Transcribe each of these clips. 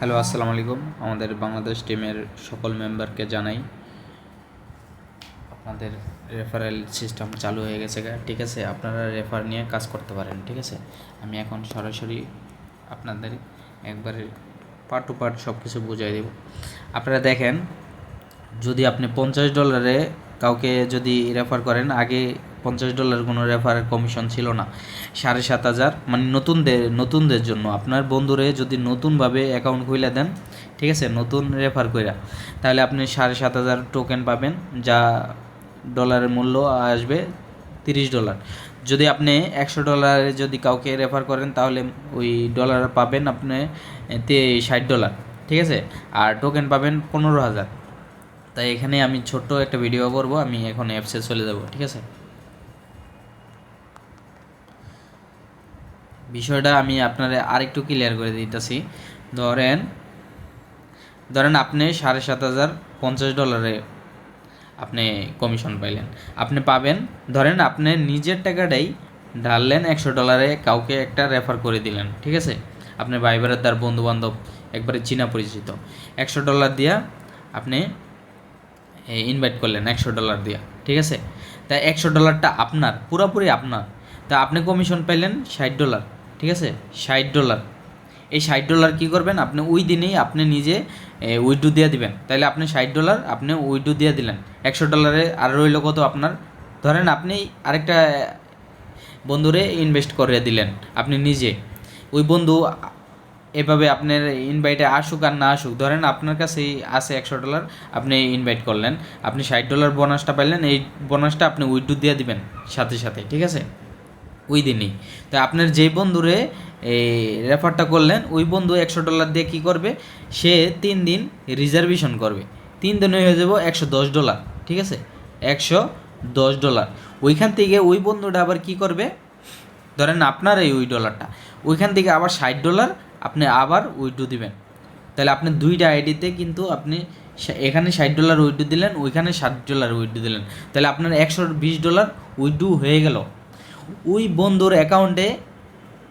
Hello, আসসালামু আলাইকুম। আমাদের বাংলাদেশ টিমের সকল মেম্বারকে জানাই। আপনাদের রেফারেল সিস্টেম চালু হয়ে গেছে ঠিক আছে, আপনারা রেফার নিয়ে কাজ করতে পারেন, ঠিক আছে? আমি এখন সরাসরি আপনাদের একবারে পার্ট টু পার্ট সব কিছু বুঝিয়ে দেব। আপনারা দেখেন, যদি আপনি পঞ্চাশ ডলারে কাউকে যদি রেফার করেন, আগে পঞ্চাশ ডলার কোনো রেফারের কমিশন ছিল না। সাড়ে সাত হাজার মানে নতুনদের নতুনদের জন্য। আপনার বন্ধুরে যদি নতুনভাবে অ্যাকাউন্ট খুলে দেন, ঠিক আছে, নতুন রেফার কইরা, তাহলে আপনি সাড়ে সাত হাজার টোকেন পাবেন, যা ডলারের মূল্য আসবে তিরিশ ডলার যদি আপনি একশো ডলারে যদি কাউকে রেফার করেন, তাহলে ওই ডলার পাবেন আপনি ষাট ডলার ঠিক আছে? আর টোকেন পাবেন পনেরো হাজার। তাই এখানে আমি ছোট্ট একটা ভিডিও করব, আমি এখন অ্যাপসে চলে যাব, ঠিক আছে? বিষয়টা আমি আপনারা আরেকটু ক্লিয়ার করে দিতেছি। ধরেন ধরেন আপনি সাড়ে সাত হাজার পঞ্চাশ ডলারে আপনি কমিশন পাইলেন। আপনি পাবেন, ধরেন আপনি নিজের টাকাটাই ঢাললেন একশো ডলারে কাউকে একটা রেফার করে দিলেন, ঠিক আছে? আপনি ভাই বেড়াদার বন্ধু বান্ধব একবারে চীনা পরিচিত। একশো ডলার দিয়া আপনি ইনভাইট করলেন একশো ডলার দিয়া, ঠিক আছে? তা একশো ডলারটা আপনার, পুরোপুরি আপনার। তা আপনি কমিশন পাইলেন ষাট ডলার ঠিক আছে? ষাট ডলার এই ষাট ডলার কী করবেন? আপনি ওই দিনেই আপনি নিজে উইড্রো দিয়ে দিবেন। তাহলে আপনি ষাট ডলার আপনি উইড্রো দিয়ে দিলেন। একশো ডলারে আর রইল কত আপনার? ধরেন আপনি আরেকটা বন্ধুরে ইনভেস্ট করে দিলেন, আপনি নিজে। ওই বন্ধু এভাবে আপনার ইনভাইটে আসুক আর না আসুক, ধরেন আপনার কাছেই আছে একশো ডলার আপনি ইনভাইট করলেন। আপনি ষাট ডলার বোনাসটা পাইলেন, এই বোনাসটা আপনি উইড্রো দিয়ে দিবেন সাথে সাথে, ঠিক আছে? ওই দিনই তো আপনার যেই বন্ধুরে এই রেফারটা করলেন, ওই বন্ধু একশো ডলার দিয়ে কী করবে? সে তিন দিন রিজার্ভেশন করবে। তিন দিনে হয়ে যাব একশো দশ ডলার, ঠিক আছে? একশো দশ ডলার। ওইখান থেকে ওই বন্ধুটা আবার কি করবে? ধরেন আপনার এই ওই ডলারটা, ওইখান থেকে আবার ষাট ডলার আপনি আবার উইড্রো দিবেন। তাহলে আপনি দুইটা আইডিতে কিন্তু আপনি এখানে ষাট ডলার উইড্রো দিলেন, ওইখানে ষাট ডলার উইড্রো দিলেন। তাহলে আপনার একশো বিশ ডলার উইড্রো হয়ে গেল। ওই বন্ধুর অ্যাকাউন্টে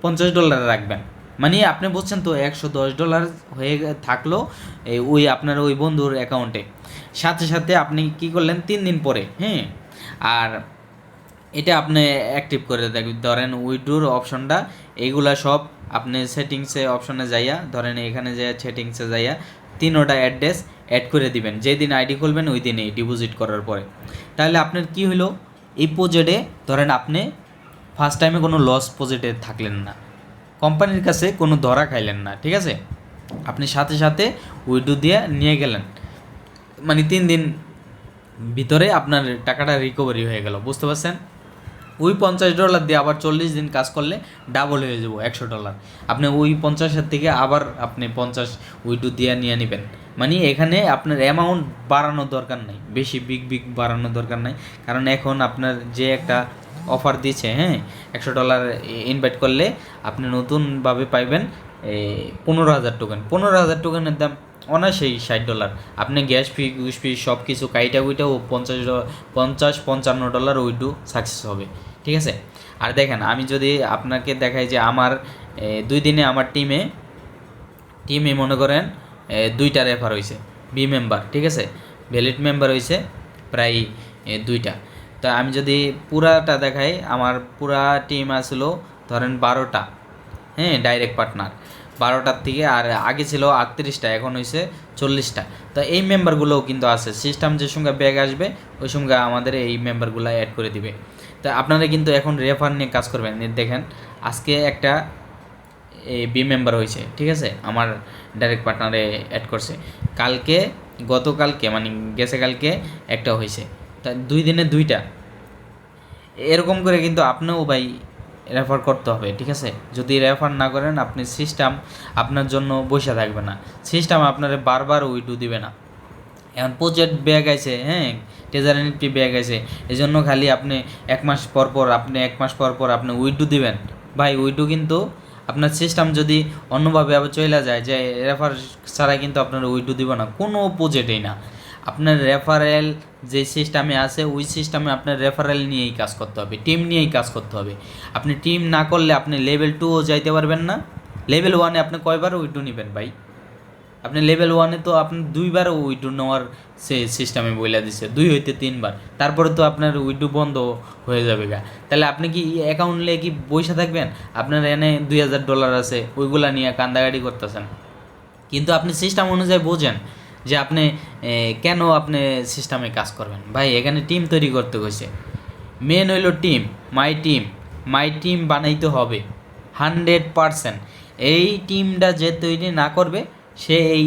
পঞ্চাশ ডলার রাখবেন। মানে আপনি বলছেন তো, একশো দশ ডলার হয়ে থাকল ওই আপনার ওই বন্ধুর অ্যাকাউন্টে সাথে সাথে আপনি কি করলেন, তিন দিন পরে হ্যাঁ? আর এটা আপনি অ্যাক্টিভ করে দেখবেন ধরেন উইড্রোর অপশনটা এইগুলা সব আপনি সেটিংসে অপশনে যাইয়া, ধরেন এখানে যে সেটিংসে যাইয়া তিনোটা অ্যাড্রেস অ্যাড করে দিবেন। যেদিন আইডি খুলবেন ওই দিনেই ডিপোজিট করার পরে। তাহলে আপনার কি হলো এই প্রজেক্টে ধরেন আপনি ফার্স্ট টাইমে কোনো লস প্রজেক্টে থাকলেন না। কোম্পানির কাছে কোনো ধরা খাইলেন না, ঠিক আছে? আপনি সাথে সাথে উইড্রো দিয়ে নিয়ে গেলেন। মানে তিন দিন ভিতরে আপনার টাকাটা রিকভারি হয়ে গেল, বুঝতে পারছেন? ওই পঞ্চাশ ডলার দিয়ে আবার চল্লিশ দিন কাজ করলে ডাবল হয়ে যাব, একশো ডলার আপনি ওই পঞ্চাশের থেকে আবার আপনি পঞ্চাশ উইডো দিয়ে নিয়ে নেবেন। মানে এখানে আপনার অ্যামাউন্ট বাড়ানোর দরকার নাই, বেশি বিগ বিগ বাড়ানোর দরকার নাই। কারণ এখন আপনার যে একটা অফার দিয়েছে হ্যাঁ? একশো ডলার ইনভাইট করলে আপনি নতুনভাবে পাইবেন পনেরো হাজার টোকেন পনেরো হাজার টোকেনের দাম অনায়াসেই ষাট ডলার আপনি গ্যাস ফি ঘুষ ফি সব কিছু কাইটা ও পঞ্চাশ পঞ্চাশ পঞ্চান্ন ডলার উইডু সাকসেস হবে। ঠিক আছে? আর দেখেন, আমি যদি আপনাকে দেখাই যে আমার দুই দিনে আমার টিমে টিমে মনে করেন দুইটা রেফার হয়েছে বি মেম্বার ঠিক আছে? ভ্যালিড মেম্বার হয়েছে প্রায় দুইটা। তা আমি যদি পুরাটা দেখাই, আমার পুরা টিম আসলো ধরেন বারোটা হ্যাঁ ডাইরেক্ট পার্টনার বারোটার থেকে আর আগে ছিল আটত্রিশটা, এখন হয়েছে চল্লিশটা। তো এই মেম্বারগুলোও কিন্তু আছে। সিস্টেম যে সঙ্গে ব্যাগ আসবে, ওই সঙ্গে আমাদের এই মেম্বারগুলো অ্যাড করে দিবে। তা আপনারা কিন্তু এখন রেফার নিয়ে কাজ করবেন। দেখেন, আজকে একটা এই বি মেম্বার হয়েছে ঠিক আছে? আমার ডাইরেক্ট পার্টনারে অ্যাড করছে। কালকে, গতকালকে মানে গেছে কালকে একটা হয়েছে তা দুই দিনে দুইটা। এরকম করে কিন্তু আপনিও ভাই রেফার করতে হবে, ঠিক আছে? যদি রেফার না করেন, আপনি সিস্টেম আপনার জন্য বসে থাকবে না। সিস্টেম আপনারে বারবার উইডু দিবে না। এখন প্রজেক্ট ব্যাগ আছে হ্যাঁ? ট্রেজার নিফটি ব্যাগ আছে। এই জন্য খালি আপনি এক মাস পর পর, আপনি এক মাস পর পর আপনি উইডু দিবেন। ভাই, উইডু কিন্তু আপনার সিস্টেম যদি অন্যভাবে আবার চলে যায়, যে রেফার ছাড়া কিন্তু আপনার উইডু দিব না। কোনো প্রজেক্টেই না। আপনার রেফারেল যে সিস্টেমে আছে, ওই সিস্টেমে আপনার রেফারেল নিয়েই কাজ করতে হবে টিম নিয়েই কাজ করতে হবে। আপনি টিম না করলে আপনি লেভেল টুও যাইতে পারবেন না। লেভেল ওয়ানে আপনি কয়বার উইডু নেবেন ভাই? আপনি লেভেল ওয়ানে তো আপনি দুইবার উইড্রো নেওয়ার সে সিস্টেমে বইলা দিছে, দুই হইতে তিনবার। তারপরে তো আপনার উইড্রো বন্ধ হয়ে যাবে গা। তাহলে আপনি কি অ্যাকাউন্ট নিয়ে কি পয়সা থাকবেন? আপনার এনে দুই হাজার ডলার আছে, ওইগুলা নিয়ে কান্দাগাড়ি করতেছেন। কিন্তু আপনি সিস্টেম অনুযায়ী বোঝেন যে আপনি কেন আপনি সিস্টেমে কাজ করবেন? ভাই, এখানে টিম তৈরি করতে হয়েছে মেন হইল team my team my team বানাইতে হবে। হান্ড্রেড পারসেন্ট এই টিমটা যে তৈরি না করবে, সে এই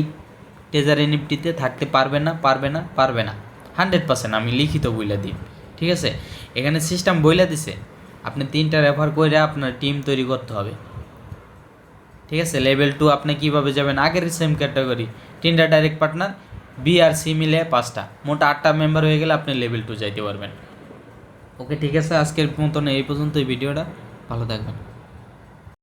টেজার এনএফটিতে থাকতে পারবে না পারবে না পারবে না। হান্ড্রেড পার্সেন্ট আমি লিখিত বইলা দিই। ঠিক আছে? এখানে সিস্টেম বইলা দিছে। আপনি তিনটা রেফার করে আপনার টিম তৈরি করতে হবে। ঠিক আছে? লেভেল টু আপনি কীভাবে যাবেন? আগের সেম ক্যাটাগরি তিনটা ডাইরেক্ট পার্টনার বি আর সি মিলে পাঁচটা। মোট আটটা মেম্বার হয়ে গেলে আপনি লেভেল টু যাইতে পারবেন। ওকে ঠিক আছে, আজকের মতন এই পর্যন্ত এই ভিডিওটা। ভালো থাকবেন।